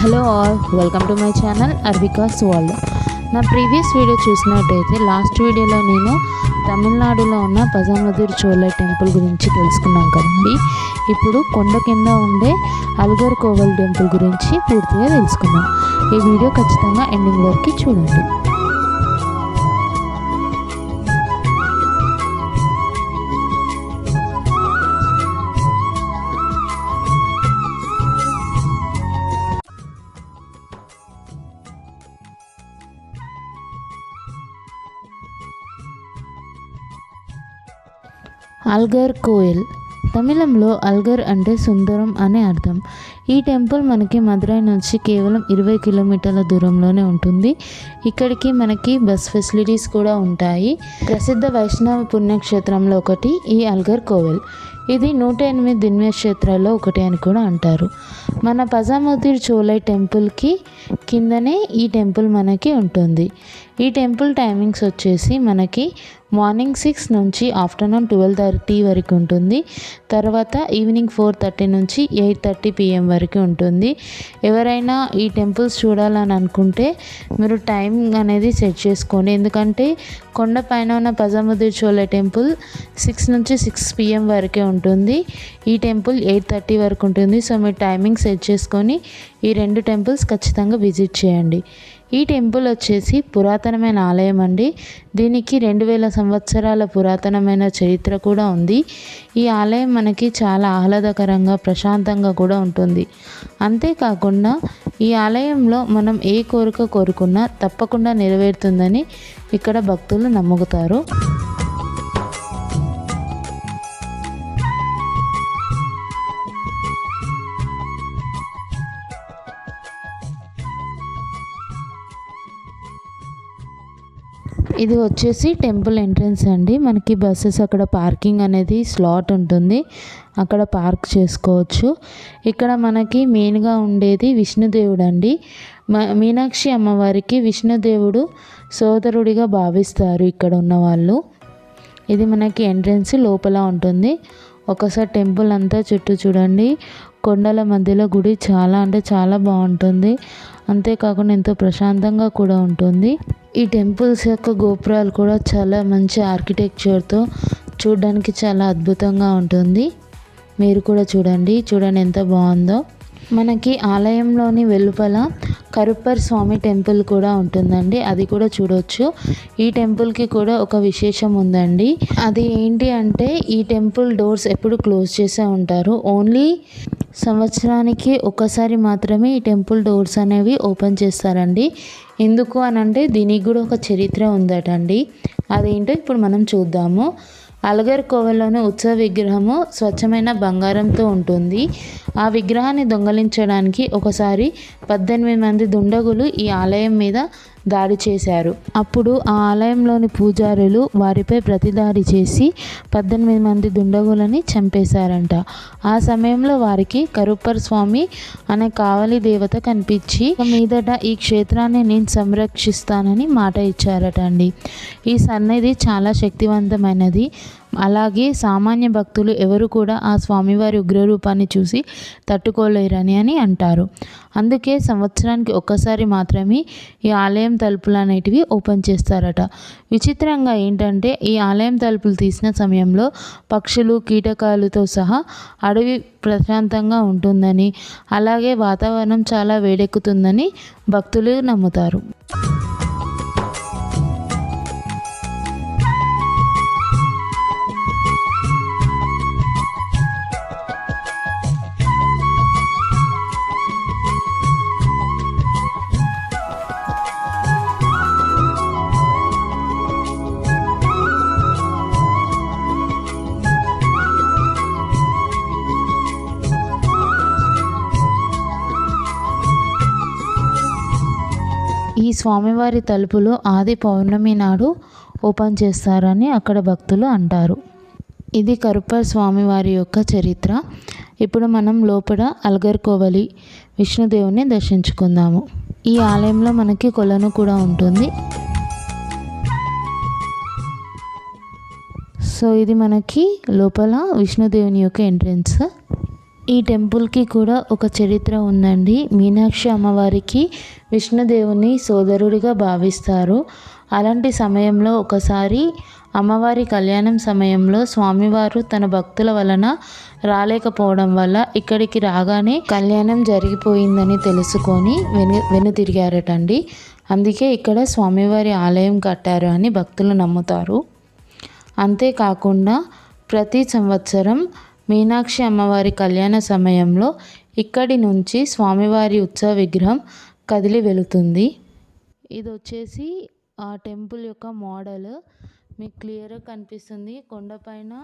Hello all welcome to my channel Arvika's world. నా previous video చూసినట్టయితే last వీడియోలో నేను తమిళనాడులో ఉన్న పజామధుర్ చోళ టెంపుల్ గురించి తెలుసుకున్నాం కదండి. ఇప్పుడు కొండ కింద ఉండే అల్గర్ కోవల్ టెంపుల్ గురించి పూర్తిగా తెలుసుకున్నాం ఈ వీడియో ఖచ్చితంగా ఎండింగ్ వరకు చూడండి. అల్గర్ కోయల్. తమిళంలో అల్గర్ అంటే సుందరం అనే అర్థం. ఈ టెంపుల్ మనకి మదురై నుంచి కేవలం ఇరవై కిలోమీటర్ల దూరంలోనే ఉంటుంది. ఇక్కడికి మనకి బస్ ఫెసిలిటీస్ కూడా ఉంటాయి. ప్రసిద్ధ వైష్ణవ పుణ్యక్షేత్రంలో ఒకటి ఈ అల్గర్ కోవెల్ ఇది నూట ఎనిమిది దిన్యక్షేత్రాల్లో ఒకటి అని కూడా అంటారు. మన పజాముద్దీర్ చోలై టెంపుల్కి కిందనే ఈ టెంపుల్ మనకి ఉంటుంది. ఈ టెంపుల్ టైమింగ్స్ వచ్చేసి మనకి మార్నింగ్ సిక్స్ నుంచి ఆఫ్టర్నూన్ ట్వెల్వ్ థర్టీ వరకు ఉంటుంది. తర్వాత ఈవినింగ్ ఫోర్ థర్టీ నుంచి ఎయిట్ థర్టీ పిఎం వరకు ఉంటుంది. ఎవరైనా ఈ టెంపుల్స్ చూడాలని అనుకుంటే మీరు టైం అనేది సెట్ చేసుకోండి. ఎందుకంటే కొండపైన ఉన్న పజాముద్దీర్ చోళ టెంపుల్ సిక్స్ నుంచి సిక్స్ పిఎం వరకే ఉంటుంది. ఈ టెంపుల్ ఎయిట్ థర్టీ వరకు ఉంటుంది. సో మీరు టైమింగ్ సెట్ చేసుకొని ఈ రెండు టెంపుల్స్ ఖచ్చితంగా విజిట్ చేయండి. ఈ టెంపుల్ వచ్చేసి పురాతనమైన ఆలయం అండి. దీనికి రెండు వేల సంవత్సరాల పురాతనమైన చరిత్ర కూడా ఉంది. ఈ ఆలయం మనకి చాలా ఆహ్లాదకరంగా ప్రశాంతంగా కూడా ఉంటుంది. అంతేకాకుండా ఈ ఆలయంలో మనం ఏ కోరిక కోరుకున్నా తప్పకుండా నెరవేరుతుందని ఇక్కడ భక్తులు నమ్ముతారు. ఇది వచ్చేసి టెంపుల్ ఎంట్రన్స్ అండి. మనకి బస్సెస్ అక్కడ పార్కింగ్ అనేది స్లాట్ ఉంటుంది. అక్కడ పార్క్ చేసుకోవచ్చు. ఇక్కడ మనకి మెయిన్గా ఉండేది విష్ణుదేవుడు అండి. మీనాక్షి అమ్మవారికి విష్ణుదేవుడు సోదరుడిగా భావిస్తారు ఇక్కడ ఉన్న వాళ్ళు. ఇది మనకి ఎంట్రన్స్ లోపల ఉంటుంది. ఒకసారి టెంపుల్ అంతా చుట్టూ చూడండి. కొండల మధ్యలో గుడి చాలా అంటే చాలా బాగుంటుంది. అంతేకాకుండా ఎంతో ప్రశాంతంగా కూడా ఉంటుంది. ఈ టెంపుల్స్ యొక్క గోపురాలు కూడా చాలా మంచి ఆర్కిటెక్చర్తో చూడడానికి చాలా అద్భుతంగా ఉంటుంది. మీరు కూడా చూడండి చూడండి ఎంత బాగుందో. మనకి ఆలయంలోని వెలుపల కరుప్పర్ స్వామి టెంపుల్ కూడా ఉంటుందండి. అది కూడా చూడవచ్చు ఈ టెంపుల్కి కూడా ఒక విశేషం ఉందండి. అది ఏంటి అంటే ఈ టెంపుల్ డోర్స్ ఎప్పుడు క్లోజ్ చేసే ఉంటారు. ఓన్లీ సంవత్సరానికి ఒకసారి మాత్రమే ఈ టెంపుల్ డోర్స్ అనేవి ఓపెన్ చేస్తారండి. ఎందుకు అనంటే దీనికి కూడా ఒక చరిత్ర ఉందటండి. అదేంటో ఇప్పుడు మనం చూద్దాము. అలగర్ కోవలోని ఉత్సవ విగ్రహము స్వచ్ఛమైన బంగారంతో ఉంటుంది. ఆ విగ్రహాన్ని దొంగలించడానికి ఒకసారి పద్దెనిమిది మంది దుండగులు ఈ ఆలయం మీద దాడి చేశారు. అప్పుడు ఆ ఆలయంలోని పూజారులు వారిపై ప్రతిదాడి చేసి పద్దెనిమిది మంది దుండగులని చంపేశారంట. ఆ సమయంలో వారికి కరుప్పర్ స్వామి అనే కావలి దేవత కనిపించి మీదట ఈ క్షేత్రాన్ని నేను సంరక్షిస్తానని మాట ఇచ్చారట అండి ఈ సన్నిధి చాలా శక్తివంతమైనది. అలాగే సామాన్య భక్తులు ఎవరు కూడా ఆ స్వామివారి ఉగ్రరూపాన్ని చూసి తట్టుకోలేరని అని అంటారు. అందుకే సంవత్సరానికి ఒక్కసారి మాత్రమే ఈ ఆలయం తలుపులు అనేటివి ఓపెన్ చేస్తారట. విచిత్రంగా ఏంటంటే ఈ ఆలయం తలుపులు తీసిన సమయంలో పక్షులు కీటకాలతో సహా అడవి ప్రశాంతంగా ఉంటుందని అలాగే వాతావరణం చాలా వేడెక్కుతుందని భక్తులు నమ్ముతారు. ఈ స్వామివారి తలుపులు ఆది పౌర్ణమి నాడు ఓపెన్ చేస్తారని అక్కడ భక్తులు అంటారు. ఇది కరుప్ప స్వామివారి యొక్క చరిత్ర. ఇప్పుడు మనం లోపల అల్గర్ కోవలి విష్ణుదేవుని దర్శించుకుందాము. ఈ ఆలయంలో మనకి కొలను కూడా ఉంటుంది. సో ఇది మనకి లోపల విష్ణుదేవుని యొక్క ఎంట్రన్స్. ఈ టెంపుల్కి కూడా ఒక చరిత్ర ఉందండి. మీనాక్షి అమ్మవారికి విష్ణుదేవుని సోదరుడిగా భావిస్తారు. అలాంటి సమయంలో ఒకసారి అమ్మవారి కళ్యాణం సమయంలో స్వామివారు తన భక్తుల వలన రాలేకపోవడం వల్ల ఇక్కడికి రాగానే కళ్యాణం జరిగిపోయిందని తెలుసుకొని వెను వెనుతిరిగారటండి. అందుకే ఇక్కడ స్వామివారి ఆలయం కట్టారు అని భక్తులు నమ్ముతారు. అంతేకాకుండా ప్రతి సంవత్సరం మీనాక్షి అమ్మవారి కళ్యాణ సమయంలో ఇక్కడి నుంచి స్వామివారి ఉత్సవ విగ్రహం కదిలి వెళుతుంది. ఇది వచ్చేసి ఆ టెంపుల్ యొక్క మోడల్. మీకు క్లియర్గా కనిపిస్తుంది. కొండపైన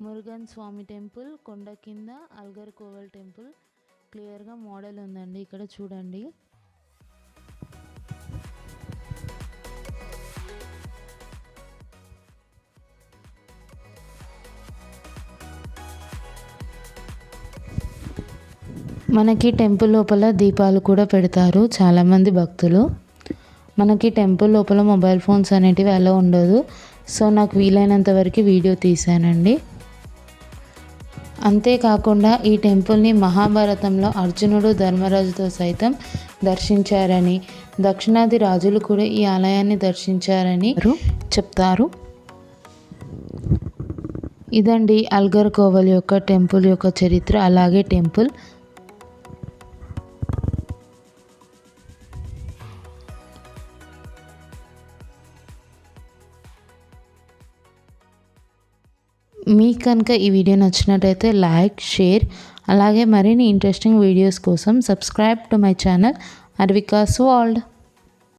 మురుగన్ స్వామి టెంపుల్ కొండ కింద అల్గర్ కోవల్ టెంపుల్. క్లియర్గా మోడల్ ఉందండి. ఇక్కడ చూడండి. మనకి టెంపుల్ లోపల దీపాలు కూడా పెడతారు. చాలామంది భక్తులు. మనకి టెంపుల్ లోపల మొబైల్ ఫోన్స్ అనేటివి అలా ఉండదు. సో నాకు వీలైనంత వరకు వీడియో తీశానండి. అంతేకాకుండా ఈ టెంపుల్ని మహాభారతంలో అర్జునుడు ధర్మరాజుతో సైతం దర్శించారని దక్షిణాది రాజులు కూడా ఈ ఆలయాన్ని దర్శించారని చెప్తారు. ఇదండి అల్గర్ కోవల్ యొక్క టెంపుల్ యొక్క చరిత్ర. అలాగే టెంపుల్ మీకు కనుక ఈ వీడియో నచ్చినట్టయితే లైక్ షేర్ అలాగే మరిన్ని ఇంట్రెస్టింగ్ వీడియోస్ కోసం subscribe to my channel Arvika's world